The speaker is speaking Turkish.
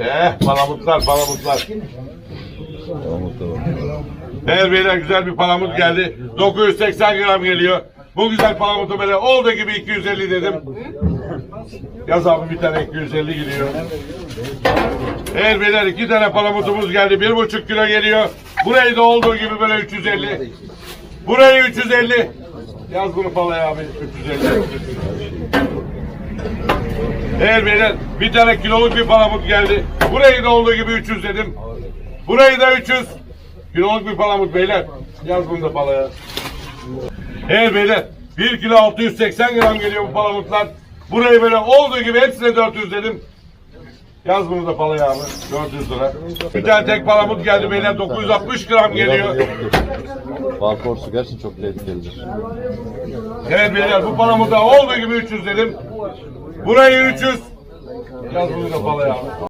Eh palamutlar palamutlar. Evet beyler güzel bir palamut geldi. 980 gram geliyor. Bu güzel palamutu böyle olduğu gibi 250 dedim. Yaz abi bir tane 250 gidiyor. Evet beyler iki tane palamutumuz geldi. Bir buçuk kilo geliyor. Burayı da olduğu gibi böyle 350. Burayı 350. Yaz bunu palaya abi 350. Evet beyler bir tane kiloluk bir palamut geldi. Burayı da olduğu gibi 300 dedim. Burayı da 300. Kiloluk bir palamut beyler. Yaz bunu da palaya. Evet beyler 1 kilo 680 gram geliyor bu palamutlar. Burayı böyle olduğu gibi hepsine 400 dedim. Yaz bunu da palaya abi. 400 lira. Bir tane tek palamut geldi beyler 960 gram geliyor. Bal porsu gerçekten çok tehlikelidir. Evet beyler bu palamuta olduğu gibi 300 dedim. Burayı 300. Yaz bunu da palaya abi.